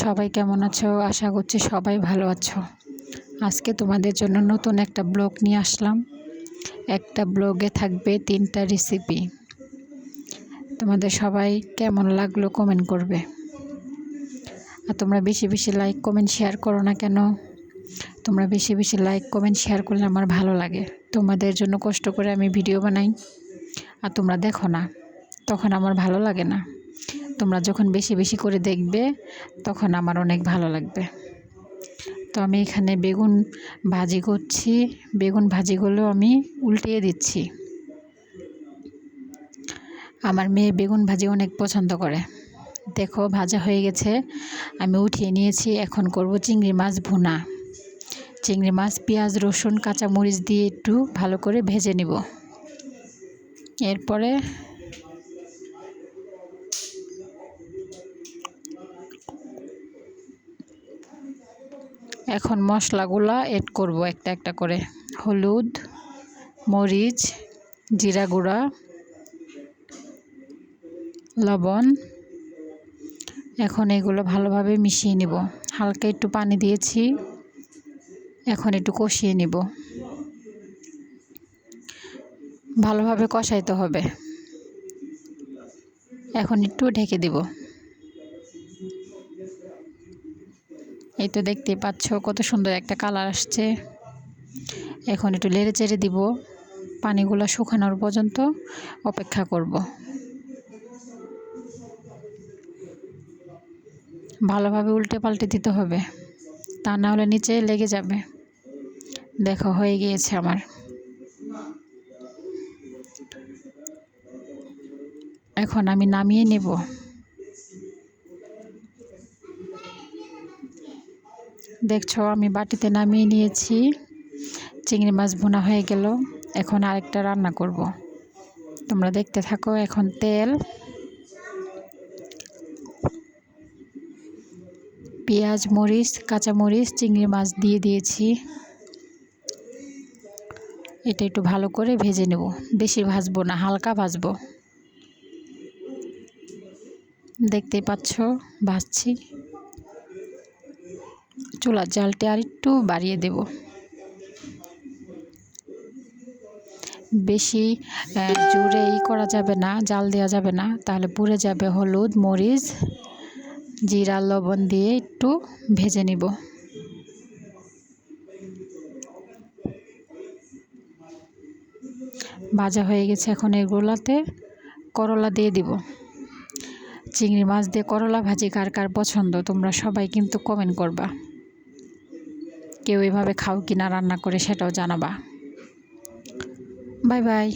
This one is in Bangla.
সবাই কেমন আছো? আশা করছি সবাই ভালো আছো। আজকে তোমাদের জন্য নতুন একটা ব্লগ নিয়ে আসলাম। একটা ব্লগে থাকবে তিনটা রেসিপি তোমাদের সবাই কেমন লাগল কমেন্ট করবে। আর তোমরা বেশি বেশি লাইক কমেন্ট শেয়ার করো না কেন? তোমরা বেশি বেশি লাইক কমেন্ট শেয়ার করলে আমার ভালো লাগে। তোমাদের জন্য কষ্ট করে আমি ভিডিও বানাই। আর তোমরা দেখো না, তখন আমার ভালো লাগে না। তোমরা যখন বেশি বেশি করে দেখবে, তখন আমার অনেক ভালো লাগবে। তো আমি এখানে বেগুন ভাজি করছি। বেগুন ভাজিগুলো আমি উল্টিয়ে দিচ্ছি। আমার মেয়ে বেগুন ভাজি অনেক পছন্দ করে। দেখো, ভাজা হয়ে গেছে। আমি উঠিয়ে নিয়েছি। এখন করব চিংড়ি মাছ ভুনা। চিংড়ি মাছ, পেঁয়াজ, রসুন, কাঁচামরিচ দিয়ে একটু ভালো করে ভেজে নিব। এরপরে এখন মশলাগুলো এড করব একটা একটা করে। হলুদ, মরিচ, জিরা গুঁড়া, লবণ। এখন এগুলো ভালোভাবে মিশিয়ে নিব। হালকা একটু পানি দিয়েছি। এখন একটু কষিয়ে নিব। ভালোভাবে কষাইতে হবে। এখন একটু ঢেকে দিব। এই তো দেখতে পাচ্ছ কত সুন্দর একটা কালার আসছে। এখন একটু লেড়ে চেড়ে দিব, পানিগুলো শুকানোর পর্যন্ত অপেক্ষা করব। ভালোভাবে উল্টে পাল্টে দিতে হবে, তা না হলে নিচে লেগে যাবে। দেখো, হয়ে গিয়েছে আমার। এখন আমি নামিয়ে নেব। দেখছ, আমি বাটিতে নামিয়ে নিয়েছি। চিংড়ি মাছ ভুনা হয়ে গেল। এখন আরেকটা রান্না করব। তোমরা দেখতে থাকো এখন তেল, পেঁয়াজ, মরিচ কাঁচামরিচ চিংড়ি মাছ দিয়ে দিয়েছি। এটা একটু ভালো করে ভেজে নেব। বেশি ভাজবো না, হালকা ভাজবো। দেখতেই পাচ্ছ, ভাজছি। চুলার জালটা আর একটু বাড়িয়ে দেব। বেশি জোরে ই করা যাবে না, জাল দেওয়া যাবে না। তাহলে পুড়ে যাবে হলুদ, মরিচ, জিরা, লবণ দিয়ে একটু ভেজে নিব। ভাজা হয়ে গেছে এখন এগুলাতে করলা দিয়ে দিব। চিংড়ি মাছ দিয়ে করলা ভাজি কার কার পছন্দ, তোমরা সবাই কিন্তু কমেন্ট করবা। কেউ এভাবে খাও কিনা রান্না করে সেটাও জানাবা। Bye bye.